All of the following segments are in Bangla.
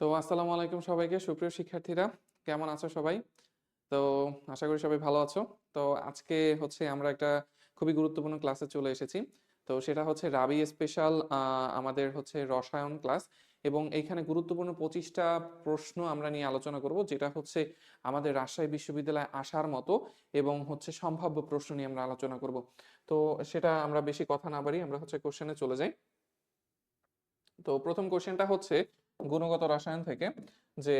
তো আসসালামু আলাইকুম সবাইকে, সুপ্রিয় শিক্ষার্থীরা। কেমন আছো সবাই? তো আশা করি সবাই ভালো আছো। তো আজকে হচ্ছে আমরা একটা খুবই গুরুত্বপূর্ণ ক্লাসে চলে এসেছি। তো সেটা হচ্ছে রাবি স্পেশাল আমাদের হচ্ছে রসায়ন ক্লাস এবং এইখানে গুরুত্বপূর্ণ পঁচিশটা প্রশ্ন আমরা নিয়ে আলোচনা করব, যেটা হচ্ছে আমাদের রাজশাহী বিশ্ববিদ্যালয়ে আসার মতো এবং হচ্ছে সম্ভাব্য প্রশ্ন নিয়ে আমরা আলোচনা করব। তো সেটা আমরা বেশি কথা না বাড়ি আমরা হচ্ছে কোশ্চেনে চলে যাই। তো প্রথম কোশ্চেনটা হচ্ছে গুণগত রসায়ন থেকে যে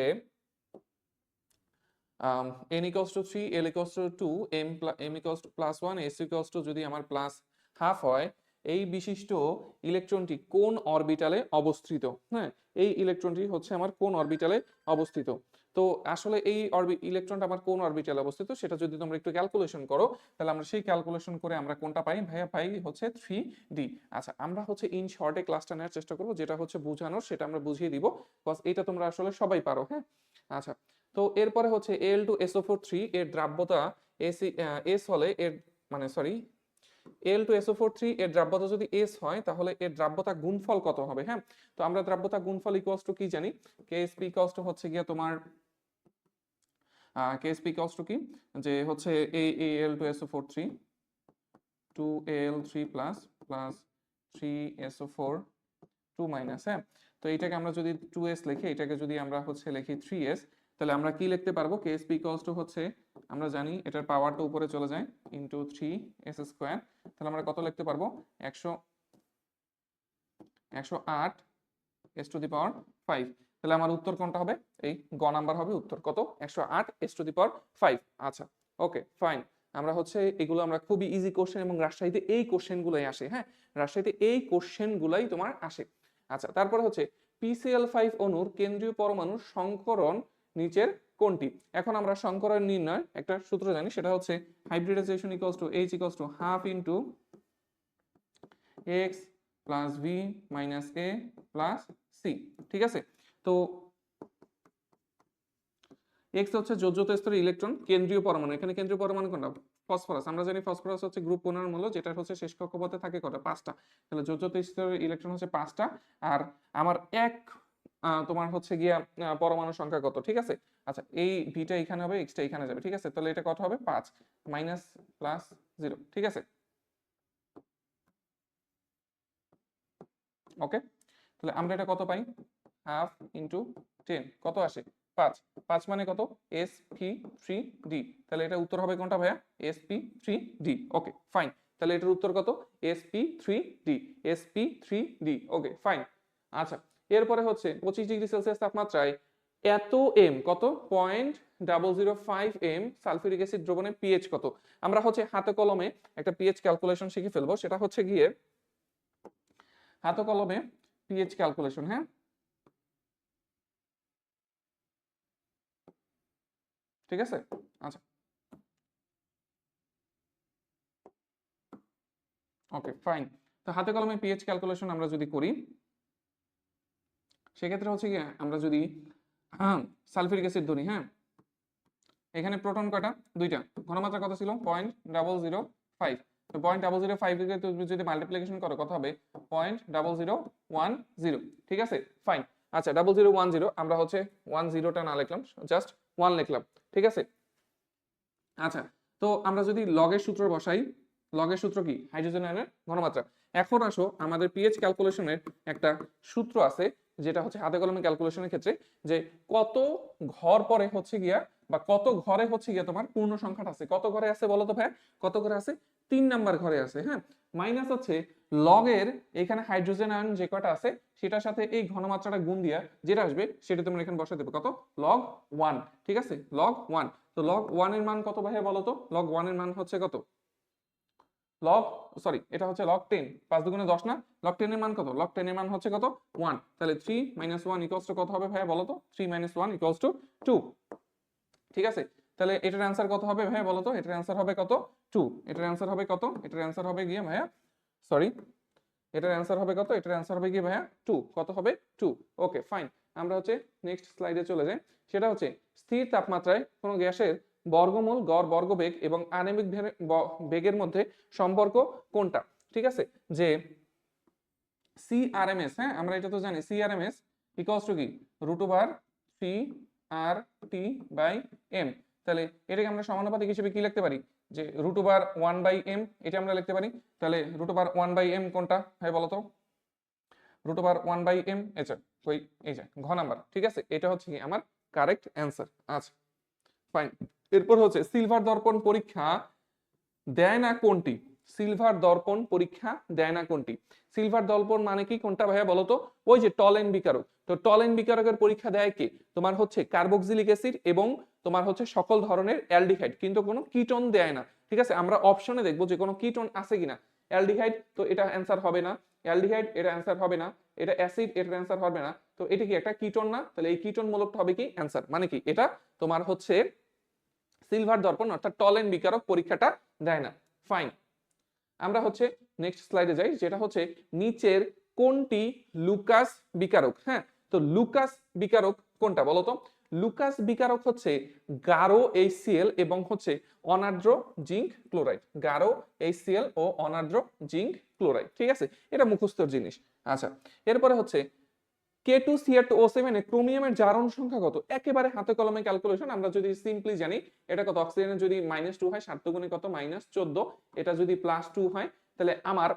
N equals two three L equals two two M M equals two plus one S equals two যদি আমার প্লাস হাফ হয়, এই বিশিষ্ট ইলেকট্রনটি কোন অরবিটালে অবস্থিত? হ্যাঁ এই ইলেকট্রনটি হচ্ছে আমার কোন অরবিটালে অবস্থিত? তো আসলে এই ইলেকট্রনটা আমার কোন অরবিটালে অবস্থিত সেটা যদি তোমরা একটু ক্যালকুলেশন করো, তাহলে আমরা সেই ক্যালকুলেশন করে আমরা কোনটা পাই? ভাইয়া পাই হচ্ছে থ্রি ডি আচ্ছা আমরা হচ্ছে ইন শর্টে ক্লাসটা নেওয়ার চেষ্টা করব, যেটা হচ্ছে বোঝানোর, সেটা আমরা বুঝিয়ে দিব বিকজ এটা তোমরা আসলে সবাই পারো হ্যাঁ? আচ্ছা তো এরপরে হচ্ছে L two S O four three এর দ্রাব্যতা এসি এস হলে এর মানে sorry L two S O four three এর দ্রাব্যতা যদি এস হয়, তাহলে এর দ্রাব্যতা গুণফল কত হবে হ্যাঁ? তো আমরা দ্রাব্যতা গুণফল ইকুয়ালস টু কি জানি? কেএসপি ইকুয়ালস টু হচ্ছে গিয়ে তোমার কেএসপি ইকুয়ালস টু কি? যে হচ্ছে A L two S O four three two L three plus four two minus হ্যাঁ? তো এইটাকে আমরা যদি টু এস লিখি, এটাকে যদি আমরা হচ্ছে লিখি থ্রি তাহলে আমরা কি লিখতে পারব? কেএসপি ইকুয়ালস টু হচ্ছে, আমরা জানি এটার পাওয়ারটা উপরে চলে যায় ইন্টু থ্রি এস স্কোয়ার তাহলে আমরা কত লিখতে পারব? একশো একশো আট S to the power five তাহলে আমার উত্তর কোনটা হবে? এই গ নাম্বার হবে উত্তর কত? একশো আট S to the power five আচ্ছা ওকে ফাইন আমরা হচ্ছে এগুলো আমরা খুবই ইজি কোশ্চেন এবং রাজশাহীতে এই কোশ্চেনগুলোই আসে হ্যাঁ? রাজশাহীতে এই কোশ্চেনগুলাই তোমার আসে। আচ্ছা তারপরে হচ্ছে পিসিএল ফাইভ অণুর কেন্দ্রীয় পরমাণু সংকরণ নিচের কোনটি? এখন আমরা সংকরণ নির্ণয় একটা সূত্র জানি, সেটা হচ্ছে hybridisation equals to H equals to half into X plus V minus A plus C ঠিক আছে? তো এক্স হচ্ছে যোজ্যত স্তরের ইলেকট্রন কেন্দ্রীয় পরমাণু। এখানে কেন্দ্রীয় পরমাণু কোনটা? ফসফরাস আমরা জানি ফসফরাস হচ্ছে গ্রুপ পনেরো মূল্য যেটা হচ্ছে শেষ কক্ষপথে থাকে কটা? পাঁচটা। তাহলে যোজ্যত স্তরের ইলেকট্রন হচ্ছে পাঁচটা। আর আমার এক তোমার হচ্ছে গিয়া পরমাণু সংখ্যা কত? ঠিক আছে? আচ্ছা এই ভিটা এখানে হবে এক্সটা এখানে যাবে। ঠিক আছে? তাহলে এটা কত হবে? পাঁচ। মাইনাস প্লাস জিরো ঠিক আছে? ওকে তাহলে আমরা এটা কত পাই? হাফ ইন্টু টেন, কত আসে? পাঁচ। পাঁচ মানে কত? এস পি থ্রি ডি তাহলে এটা উত্তর হবে কোনটা ভাইয়া? S P three D okay fine তাহলে এটার উত্তর কত? S P three D S P three D okay fine আচ্ছা এরপরে হচ্ছে পঁচিশ ডিগ্রি সেলসিয়াস তাপমাত্রায় এত এম কত? Point double zero five M sulphuric acid দ্রবণে পিএইচ কত? আমরা হচ্ছে হাতে কলমে একটা পিএইচ ক্যালকুলেশন শিখে ফেলব। সেটা হচ্ছে গিয়ে হাতে কলমে পিএইচ ক্যালকুলেশন হ্যাঁ? ঠিক আছে? আচ্ছা। ওকে ফাইন তো হাতে কলমে পিএইচ ক্যালকুলেশন আমরা যদি করি, সেক্ষেত্রে হচ্ছে কি আমরা যদি সালফিউরিক অ্যাসিড ধরি হ্যাঁ? এখানে প্রোটন কটা দুইটা। ঘনমাত্রা কত ছিল? পয়েন্ট ডাবল জিরো ফাইভ তো পয়েন্ট ডাবল জিরো ফাইভ থেকে তুমি যদি মাল্টিপ্লিকেশন করো, কত হবে? Point double zero one zero ঠিক আছে? ফাইন আচ্ছা ডাবল জিরো ওয়ান জিরো আমরা হচ্ছে ওয়ান জিরোটা না লিখলাম জাস্ট ওয়ান লিখলাম। ঠিক আছে? আচ্ছা তো আমরা যদি লগের সূত্র বসাই, লগের সূত্র কি? হাইড্রোজেন আয়নের ঘনমাত্রা। এখন আসো, আমাদের পিএইচ ক্যালকুলেশনের একটা সূত্র আছে, যেটা হচ্ছে হাতে কলমে ক্যালকুলেশনের ক্ষেত্রে, যে কত ঘর পরে হচ্ছে গিয়া, বা কত ঘরে হচ্ছে গিয়া তোমার পূর্ণ সংখ্যাটা আছে। কত ঘরে আছে বলো তো ভাই? কত ঘরে আছে? তিন নাম্বার ঘরে আছে হ্যাঁ? মাইনাস হচ্ছে লগের এখানে হাইড্রোজেন আয়ন যে কটা আছে, সেটার সাথে এই ঘনমাত্রাটা গুণ দিয়া যেটা আসবে, সেটা তোমরা এখানে বসে দেবে। কত? লগ ওয়ান ঠিক আছে? লগ ওয়ান তো লগ ওয়ানের মান কত ভাই বলো তো লগ ওয়ানের মান হচ্ছে কত? লগ সরি এটা হচ্ছে লগ টেন পাঁচ দুগুণে দশ না? লগ টেন এর মান কত? লগ টেন এর মান হচ্ছে কত? ওয়ান তাহলে three minus one equals to কত হবে ভাইয়া বলো তো three minus one equals to two ঠিক আছে? তাহলে এটার অ্যান্সার কত হবে ভাইয়া বলো তো এটার অ্যান্সার হবে কত? টু এটার অ্যান্সার হবে কত? এটার অ্যান্সার হবে গিয়ে ভাইয়া সরি এটার অ্যান্সার হবে কত? এটার অ্যান্সার হবে কি ভাইয়া? টু কত হবে? টু ওকে ফাইন আমরা হচ্ছে নেক্সট স্লাইডে চলে যাই। সেটা হচ্ছে স্থির তাপমাত্রায় কোনো গ্যাসের বর্গমূল, গড়, বর্গবেগ এবং আণবিক বেগের মধ্যে সম্পর্ক কোনটা? ঠিক আছে? যে সিআরএমএস হ্যাঁ? আমরা এটা তো জানি। C R M S equals to কি? Root over three R T by M তাহলে এটাকে আমরা সমানুপাতিক হিসেবে কি লিখতে পারি? যে root over one by M এটা আমরা লিখতে পারি। তাহলে root over one by M কোনটা? হয় বলতো root over one by M এটা ওই, এই যে, ঘ নাম্বার ঠিক আছে? এটা হচ্ছে কি আমার কারেক্ট অ্যান্সার আচ্ছা ফাইন এরপর হচ্ছে সিলভার দর্পণ পরীক্ষা দেয় না কোনটি? সিলভার দর্পণ পরীক্ষা দেয় না কোনটি? সিলভার দর্পণ মানে কি? কোনটা ভাইয়া বলো তো? ওই যে টলেন বিকারক। তো টলেন বিকারকের পরীক্ষা দেয় কে? তোমার হচ্ছে কার্বক্সিলিক অ্যাসিড এবং তোমার হচ্ছে সকল ধরনের অ্যালডিহাইড, কিন্তু কোনো কিটোন দেয় না। ঠিক আছে? আমরা অপশনে দেখব যে কোনো কিটোন আছে কিনা। অ্যালডিহাইড, তো এটা অ্যান্সার হবে না। অ্যালডিহাইড, এটা অ্যান্সার হবে না। এটা অ্যাসিড, এটার অ্যান্সার হবে না। তো এটা কি একটা কিটোন না? তাহলে এই কিটোন মূলকটা হবে কি? অ্যান্সার। মানে কি? এটা তোমার হচ্ছে সিলভার দর্পণ, অর্থাৎ টলেন বিকারক পরীক্ষাটা দেয় না। ফাইন। আমরা হচ্ছে নেক্সট স্লাইডে যাই, যেটা হচ্ছে নিচের কোনটি লুকাস বিকারক? হ্যাঁ তো লুকাস বিকারক কোনটা বলো তো? লুকাস বিকারক হচ্ছে গারো এইসিএল এবং হচ্ছে অনার্দ্র জিঙ্ক ক্লোরাইড। গারো এইসিএল ও অনার্দ্র জিঙ্ক ক্লোরাইড, ঠিক আছে? এটা মুখস্থর জিনিস। আচ্ছা এরপরে হচ্ছে K two C R two O সেভেনে ক্রোমিয়ামের জারণ সংখ্যা কত? একেবারে হাতে কলমে ক্যালকুলেশন আমরা যদি সিম্পলি জানি, এটা কত? অক্সিজেনের যদি মাইনাস টু হয় সাতগুণে কত? মাইনাস চোদ্দ। এটা যদি প্লাস টু হয়, তাহলে আমার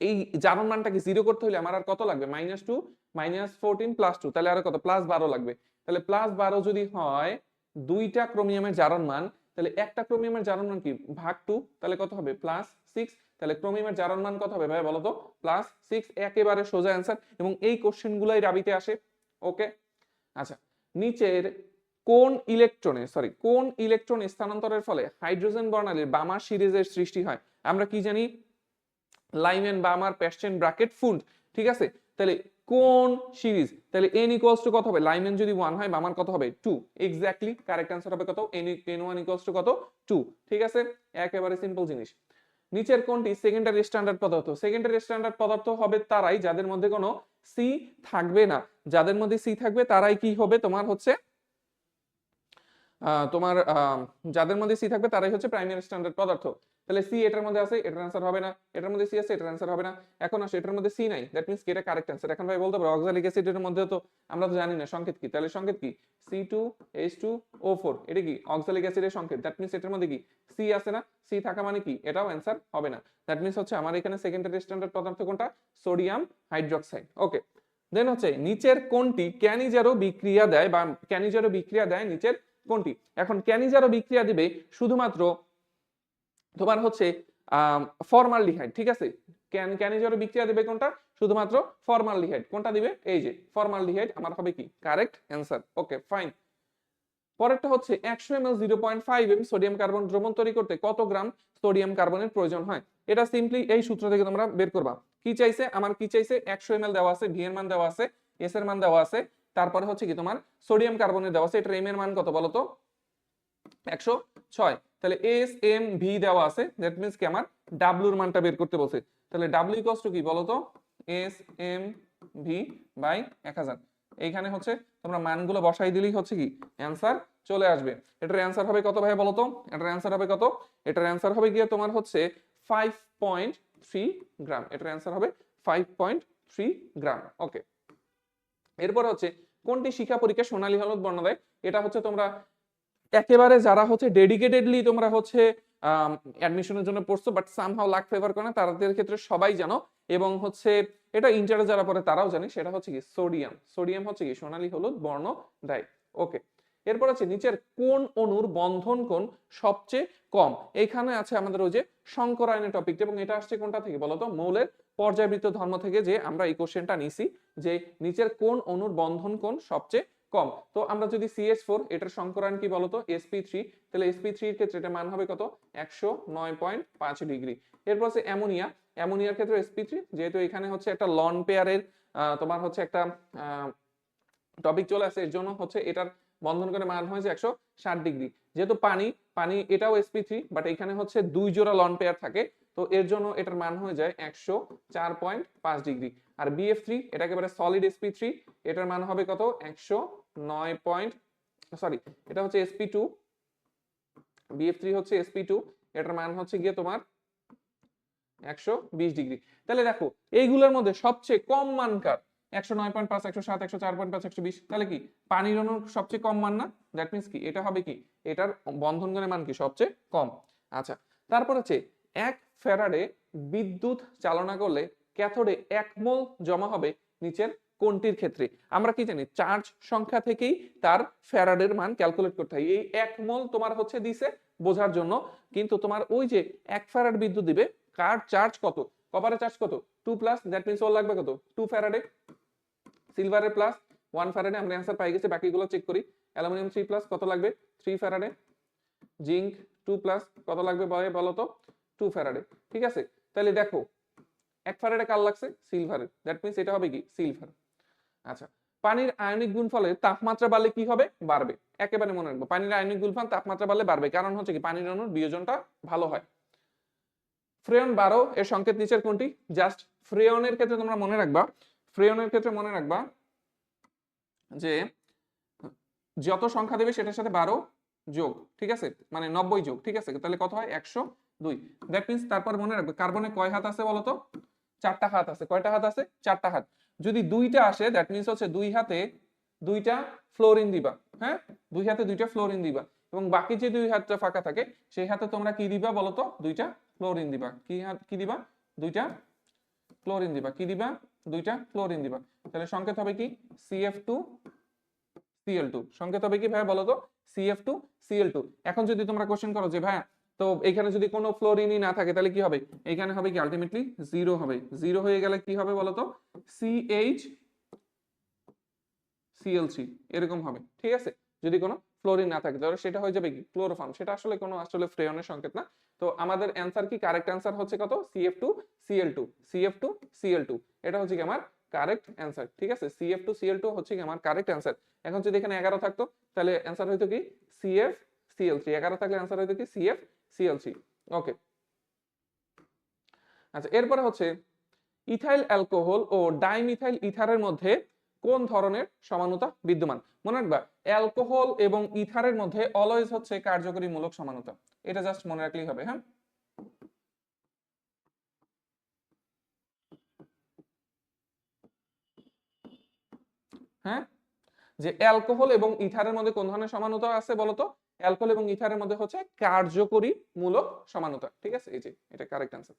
এই জারণ মানটাকে জিরো করতে হলে আমার আর কত লাগবে? Minus two minus fourteen plus two তাহলে আর কত? প্লাস বারো লাগবে। তাহলে প্লাস বারো যদি হয়, দুইটা ক্রোমিয়ামের জারণ মান, তাহলে একটা ক্রোমিয়ামের জারণ মান কি? ভাগ টু তাহলে কত হবে? প্লাস সিক্স তাহলে ক্রোমিয়ামের জারণ মান কত হবে ভাই বলো তো? প্লাস সিক্স একেবারে সোজা অ্যান্সার এবং এই কোশ্চেন গুলাই রাবিতে আসে ওকে আচ্ছা নিচের কোন ইলেকট্রনে সরি কোন ইলেকট্রন স্থানান্তরের ফলে হাইড্রোজেন বর্ণালীর বামার সিরিজের সৃষ্টি হয়? আমরা কি জানি? লাইমেন বামার প্যাস্টেন ব্র্যাকেট ফুন্ড ঠিক আছে? তাহলে কোন সিরিজ, তাহলে এন ইকুয়ালস টু কত হবে? লাইমেন যদি ওয়ান হয়, বামার কত হবে? টু এক্স্যাক্টলি কারেক্ট অ্যান্সার হবে কত? এন ওয়ান ইকুয়ালস টু কত? টু ঠিক আছে? একেবারে সিম্পল জিনিস। নিচের কোনটি? সেকেন্ডারি স্ট্যান্ডার্ড পদার্থ। সেকেন্ডারি স্ট্যান্ডার্ড পদার্থ হবে তারাই, যাদের মধ্যে কোনো সি থাকবে না। যাদের মধ্যে সি থাকবে, তারাই কি হবে? তোমার হচ্ছে তোমার যাদের মধ্যে সি থাকবে, তারাই হচ্ছে প্রাইমারি স্ট্যান্ডার্ড পদার্থ। তাহলে সি এটার মধ্যে আছে, এটার অ্যান্সার হবে না। এটার মধ্যে সি আছে, এটার অ্যান্সার হবে না। এখন আসে, এটার মধ্যে সি নাই। দ্যাট মিনস কি এটা কারেক্ট অ্যান্সার এখন ভাই বলতে পারো অক্সালিক অ্যাসিডের মধ্যে তো আমরা তো জানি না, সংকেত কি? তাহলে সংকেত কি? C two H two O four এটা কি? অক্সালিক অ্যাসিডের সংকেত। দ্যাট মিনস এটার মধ্যে কি? সি আছে না? সি থাকা মানে কি? এটাও অ্যান্সার হবে না। দ্যাট মিনস হচ্ছে আমার এখানে সেকেন্ডারি স্ট্যান্ডার্ড পদার্থ কোনটা? সোডিয়াম হাইড্রোক্সাইড ওকে দেন হচ্ছে, নিচের কোনটি ক্যানিজারও বিক্রিয়া দেয় বা ক্যানিজারও বিক্রিয়া দেয় নিচের কোনটি? এখন ক্যানিজারও বিক্রিয়া দিবে শুধুমাত্র তোমার হচ্ছে ফর্মালডিহাইড ঠিক আছে? ক্যান ক্যানিজারও বিক্রিয়া দেবে কোনটা? শুধুমাত্র ফর্মালডিহাইড কোনটা দিবে? এই যে ফর্মালডিহাইড আমার হবে কি? কারেক্ট অ্যান্সার ওকে ফাইন পরেরটা হচ্ছে, একশো M L zero point five M sodium carbon দ্রবণ তৈরি করতে কত গ্রাম সোডিয়াম কার্বনের প্রয়োজন হয়? এটা সিম্পলি এই সূত্র থেকে তোমরা বের করবা। কি চাইছে? আমার কি চাইছে? একশো এম দেওয়া আছে ভি এর মান দেওয়া আছে এস এর মান দেওয়া আছে, তারপরে হচ্ছে কি তোমার সোডিয়াম কার্বনের দেওয়া আছে, এটার এম এর মান কত বলো তো একশো ছয়। তাহলে এস এম ভি দেওয়া আছে। দ্যাট মিনস কি আমার? ডাব্লুর মানটা বের করতে বলছে। তাহলে ডাব্লিউ ইকস টু কি বলো তো এস এম ভি বাই এক হাজার। এইখানে হচ্ছে তোমরা মানগুলো বসাই দিলেই হচ্ছে কি? অ্যান্সার চলে আসবে। এটার অ্যান্সার হবে কত ভাই বলো তো এটার অ্যান্সার হবে কত? এটার অ্যান্সার হবে গিয়ে তোমার হচ্ছে ফাইভ পয়েন্ট থ্রি গ্রাম এটার অ্যান্সার হবে five point three gram okay এরপর হচ্ছে কোনটি শিক্ষা পরীক্ষা সোনালী হলুদ বর্ণ দেয়? এটা হচ্ছে তোমরা একেবারে যারা হচ্ছে ডেডিকেটেডলি তোমরা হচ্ছে অ্যাডমিশনের জন্য পড়ছো বাট সামহাও লাক ফেভার করে না, তাদের ক্ষেত্রে সবাই জানো। এবং হচ্ছে, এটা ইন্টারে যারা পড়ে তারাও জানে, সেটা হচ্ছে কি সোডিয়াম সোডিয়াম হচ্ছে কি, সোনালী হলুদ, বর্ণ দেয় ওকে এরপর আছে নিচের কোন অণুর বন্ধন কোণ সবচেয়ে কম? এখানে আছে আমাদের ওই যে শঙ্করায়নের টপিকটা এবং এটা আসছে কোনটা থেকে বলতো? মৌলের পর্যায়বৃত্ত ধর্ম থেকে যে আমরা এই কোশ্চেনটা নিছি, যে নিচের কোন অণুর বন্ধন কোণ সবচেয়ে কম। তো আমরা যদি সিএস ফোর এটার সংকরায়ন কি বলতো? এসপি থ্রি তাহলে এসপি থ্রির ক্ষেত্রে এটা মান হবে কত? একশো নয় পয়েন্ট পাঁচ ডিগ্রি। এরপর আছে অ্যামোনিয়া। অ্যামোনিয়ার ক্ষেত্রে এসপি থ্রি যেহেতু এখানে হচ্ছে একটা লন পেয়ারের তোমার হচ্ছে একটা টপিক চলে আসে, এর জন্য হচ্ছে এটার বন্ধন করে মান হয়েছে একশো ষাট ডিগ্রি। যেহেতু পানি পানি এটাও এসপি থ্রি বাট এখানে হচ্ছে দুই জোড়া লন পেয়ার থাকে, তো এর জন্য এটার মান হয়ে যায় একশো চার পয়েন্ট পাঁচ ডিগ্রি। আর বিএফ থ্রি এটা একেবারে সলিড এসপি থ্রি এটার মান হবে কত? একশো নয় পয়েন্ট সরি এটা হচ্ছে S P two B F three হচ্ছে এসপি টু এটার মান হচ্ছে গিয়ে তোমার একশো বিশ ডিগ্রি। তাহলে দেখো, এইগুলোর মধ্যে সবচেয়ে কম মানকার একশো নয় পয়েন্ট পাঁচ, একশো সাত, একশো চার পয়েন্ট পাঁচ, একশো বিশ। তাহলে কি? পানির সবচেয়ে কম মান না? দ্যাট কি? এটা হবে কি? এটার বন্ধন মান কি? সবচেয়ে কম। আচ্ছা তারপর হচ্ছে এক বিদ্যুৎ চালনা করলে জমা হবে নিচের কোনটির ক্ষেত্রে? আমরা কি জানি? চার্জ সংখ্যা থেকেই তার ফ্যারাডের মান ক্যালকুলেট করতে হয়। এই এক মোল তোমার হচ্ছে দিছে বোঝার জন্য। কিন্তু তোমার ওই যে এক ফ্যারাড বিদ্যুৎ দিবে, কার চার্জ কত? কপারের চার্জ কত? টু প্লাস দ্যাট মিনস ওর লাগবে কত? টু ফ্যারাডে সিলভারের প্লাস, ওয়ান ফ্যারাডে আমরা অ্যান্সার পাই গেছি, বাকিগুলো চেক করি। অ্যালুমিনিয়াম থ্রি প্লাস, কত লাগবে? Three faraday zinc, two plus, কত লাগবে বলে বলো তো? টু ফ্যারাডে ঠিক আছে? তাহলে দেখো, এক ফ্যারাডে কার লাগছে? সিলভারের। দ্যাট মিনস এটা হবে কি? সিলভার। আচ্ছা পানির আয়নিক গুণফলের তাপমাত্রা বাড়লে কি হবে? বাড়বে। একেবারে মনে রাখব, পানির আয়নিক গুণফল তাপমাত্রা বাড়লে বাড়বে। কারণ হচ্ছে কি, পানির অণুর বিয়োজনটা ভালো হয়। ফ্রেয়ন বারো, এর সংকেত নিচের কোনটি? জাস্ট ফ্রেয়নের ক্ষেত্রে তোমরা মনে রাখবা, ফ্রেয়নের ক্ষেত্রে মনে রাখবা যে যত সংখ্যা দেবে সেটার সাথে বারো যোগ, ঠিক আছে? মানে নব্বই যোগ, ঠিক আছে? তাহলে কত হয়? একশো দুই। দ্যাট মিনস তারপর মনে রাখবে, কার্বনে কয় হাত আছে বলতো? চারটা হাত আছে। কয়টা হাত আছে? চারটা হাত। যদি দুইটা আসে দ্যাট মিনস হচ্ছে দুই হাতে দুইটা ফ্লোরিন দিবা হ্যাঁ? দুই হাতে দুইটা ফ্লোরিন দিবা এবং বাকি যে দুই হাতটা ফাঁকা থাকে, সেই হাতে তোমরা কি দিবা বলতো? দুইটা ফ্লোরিন দিবা। কি কি দিবা? দুইটা ক্লোরিন দিবা। কি দিবা? দুইটা ক্লোরিন দিবা। তাহলে সংকেত হবে কি? সিএফ টু সিএল টু সংকেত হবে কি ভাই বলো তো সিএফ টু সিএল টু এখন যদি তোমরা কোশ্চেন করো যে ভাই তো এখানে যদি কোনো ফ্লোরিনই না থাকে, তাহলে কি হবে? এখানে হবে কি? আলটিমেটলি জিরো হবে। জিরো হয়ে গেলে কি হবে বলতো? সিএইচ সিএল থ্রি এরকম হবে। ঠিক আছে? যদি কোনো ফ্লোরিন না থাকে তাহলে সেটা হয়ে যাবে কি? ক্লোরোফর্ম সেটা আসলে কোনো আসলে ফ্রেয়নের সংকেত না। তো আমাদের অ্যান্সার কি? কারেক্ট অ্যান্সার হচ্ছে কত? C F two C L two C F two C L two এটা হচ্ছে কি আমার কারেক্ট অ্যান্সার ঠিক আছে? সিএফ টু সিএল টু হচ্ছে কি আমার কারেক্ট অ্যান্সার এখন যদি এখানে এগারো থাকতো, তাহলে অ্যান্সার হয়তো কি? সিএফ সিএল থ্রি এগারো থাকলে অ্যান্সার হয়তো কি? সিএফ সিএল থ্রি ওকে আচ্ছা এরপরে হচ্ছে ইথাইল অ্যালকোহল ও ডাইমিথাইল ইথারের মধ্যে কোন ধরনের সমানতা বিদ্যমান? মনে রাখবা, অ্যালকোহল এবং ইথারের মধ্যে অলওয়েজ হচ্ছে কার্যকরী মূলক সমানতা। এটা জাস্ট মনে রাখলেই হবে হ্যাঁ? হ্যাঁ? যে অ্যালকোহল এবং ইথারের মধ্যে কোন ধরনের সমানতা আছে বলতো? অ্যালকোহল এবং ইথারের মধ্যে হচ্ছে কার্যকরী মূলক সমানতা। ঠিক আছে? এই যে, এটা কারেক্ট অ্যান্সার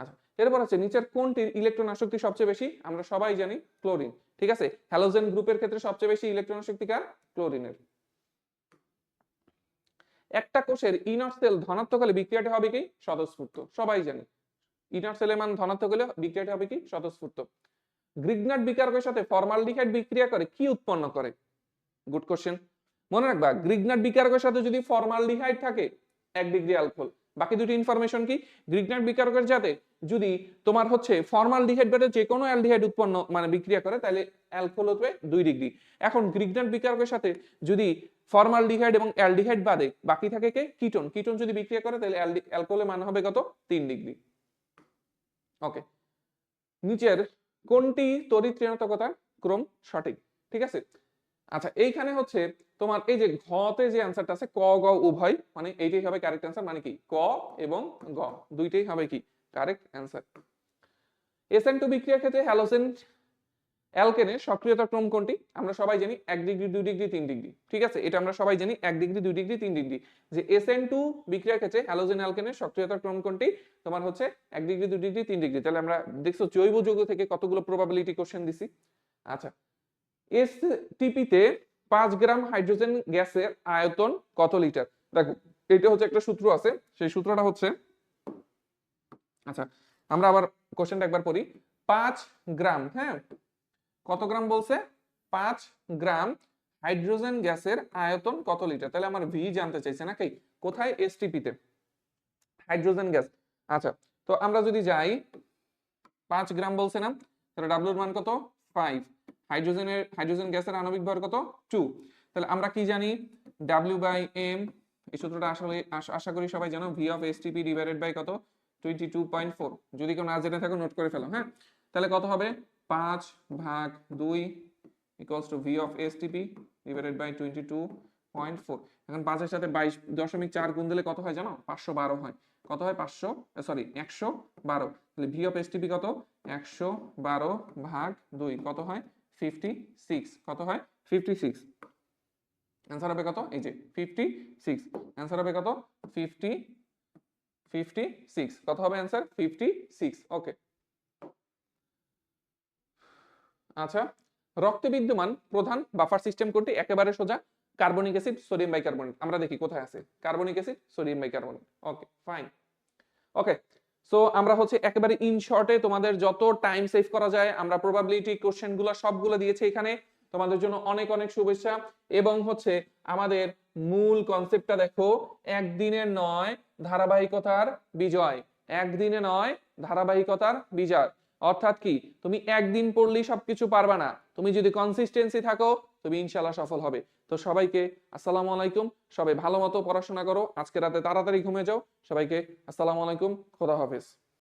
আচ্ছা এরপর হচ্ছে নিচের কোনটির ইলেকট্রন আসক্তি সবচেয়ে বেশি? আমরা সবাই জানি ক্লোরিন ঠিক আছে? হ্যালোজেন গ্রুপের ক্ষেত্রে সবচেয়ে বেশি ইলেকট্রন আসক্তি কার? ক্লোরিনের একটা কোষের ইনার সেল ধনাত্মক হলে বিক্রিয়াটি হবে কি? স্বতঃস্ফূর্ত। সবাই জানি। ইনার সেলের মান ধনাত্মক হলে বিক্রিয়াটি হবে কি? স্বতঃস্ফূর্ত। গ্রিগনাট বিকারকের সাথে ফর্মালডিহাইড বিক্রিয়া করে কি উৎপন্ন করে? গুড কোশ্চেন মনে রাখবা গ্রিগনাট বিকারকের সাথে যদি ফর্মালডিহাইড থাকে, এক ডিগ্রি অ্যালকোহল বাকি দুটি ইনফরমেশন কি? গ্রিগনাট বিকারকের সাথে যদি তোমার হচ্ছে ফর্মালডিহাইড বাদে যে কোনো অ্যালডিহাইড উৎপন্ন মানে বিক্রিয়া করে, তাহলে অ্যালকোহল হবে দুই ডিগ্রি এখন গ্রিগনাট বিকারকের সাথে যদি ফর্মালডিহাইড এবং অ্যালডিহাইড বাদে, বাকি থাকে কে? কিটোন কিটোন যদি বিক্রিয়া করে, তাহলে অ্যালকোহলের মান হবে কত? তিন ডিগ্রি ওকে নিচের কোনটি তড়িৎ ঋণাত্মকতার ক্রম সঠিক? ঠিক আছে? আচ্ছা এইখানে হচ্ছে তোমার এই যে ঘতে যে অ্যান্সারটা আছে, ক, গ, উভয় মানে এইটাই হবে কারেক্ট অ্যান্সার মানে কি? ক এবং গ, দুইটাই হবে কি? কারেক্ট অ্যান্সার এসএন টু বিক্রিয়ার ক্ষেত্রে হ্যালোজেন অ্যালকেনের সক্রিয়তা ক্রম কোনটি? আমরা সবাই জানি এক ডিগ্রি, দুই ডিগ্রি, তিন ডিগ্রি। ঠিক আছে? এটা আমরা সবাই জানি এক ডিগ্রি, দুই ডিগ্রি, তিন ডিগ্রি। যে এসএন টু বিক্রিয়ার ক্ষেত্রে হ্যালোজেন অ্যালকেনের সক্রিয়তা ক্রম কোনটি? তোমার হচ্ছে এক ডিগ্রি, দুই ডিগ্রি, তিন ডিগ্রি। তাহলে আমরা দেখছ জৈব যৌগ থেকে কতগুলো প্রবাবিলিটি কোশ্চেন দিছি। আচ্ছা এসটিপিতে পাঁচ গ্রাম হাইড্রোজেন গ্যাসের আয়তন কত লিটার? দেখো, এটা হচ্ছে একটা সূত্র আছে, সেই সূত্রটা হচ্ছে আচ্ছা আমরা আবার কোশ্চেনটা একবার পড়ি। পাঁচ গ্রাম হ্যাঁ? কত গ্রাম বলছে? পাঁচ গ্রাম হাইড্রোজেন গ্যাসের আয়তন কত লিটার? তাহলে আমার ভি জানতে চাইছে নাকি কোথায় এসটিপিতে হাইড্রোজেন গ্যাস। আচ্ছা তো আমরা যদি যাই, পাঁচ গ্রাম বলছে না, তাহলে ডাব্লুর মান কত? ফাইভ হাইড্রোজেনের, হাইড্রোজেন গ্যাসের আণবিক ভর কত? টু। তাহলে আমরা কি জানি? ডাব্লিউ বাই এম এই সূত্রটা আসলে আশা করি সবাই জানো V of S T P divided by কত? টোয়েন্টি টু পয়েন্ট ফোর যদি কেউ না জেনে থাকো নোট করে ফেলো হ্যাঁ? তাহলে কত হবে? পাঁচ ভাগ দুই equals to V of S T P divided by twenty two point four এখন পাঁচের সাথে বাইশ দশমিক চার গুণ দিলে কত হয় জানো? পাঁচশো বারো হয়। কত হয়? পাঁচশো সরি একশো বারো। তাহলে ভি অফ এসটিপি কত? একশো বারো ভাগ দুই। কত হয়? ফিফটি সিক্স কত হয়? ফিফটি সিক্স অ্যান্সার হবে কত? এই যে ফিফটি সিক্স অ্যান্সার হবে কত? ফিফটি ফিফটি সিক্স কত হবে অ্যান্সার ফিফটি সিক্স ওকে আচ্ছা রক্তে বিদ্যমান প্রধান বাফার সিস্টেম কোনটি? একেবারে সোজা কার্বনিক অ্যাসিড সোডিয়াম বাইকার্বনেট আমরা দেখি কোথায় আছে? Carbonic acid sodium bicarbonate okay fine okay so আমরা হচ্ছে একেবারে ইন শর্টে তোমাদের যত টাইম সেভ করা যায়, আমরা প্রবাবিলিটি কোশ্চেনগুলো সবগুলো দিয়েছি এখানে। তোমাদের জন্য অনেক অনেক শুভেচ্ছা। এবং হচ্ছে আমাদের মূল কনসেপ্টটা দেখো, একদিনের নয় ধারাবাহিকতার বিজয়। একদিনে নয় ধারাবাহিকতার বিজয়। অর্থাৎ কি? তুমি একদিন পড়লেই সবকিছু পারবা না। তুমি যদি কনসিস্টেন্সি থাকো, তুমি ইনশাল্লাহ সফল হবে। তো সবাইকে আসসালামু আলাইকুম। সবাই ভালো মতো পড়াশোনা করো। আজকে রাতে তাড়াতাড়ি ঘুমে যাও। সবাইকে আসসালামু আলাইকুম। খোদা হাফেজ।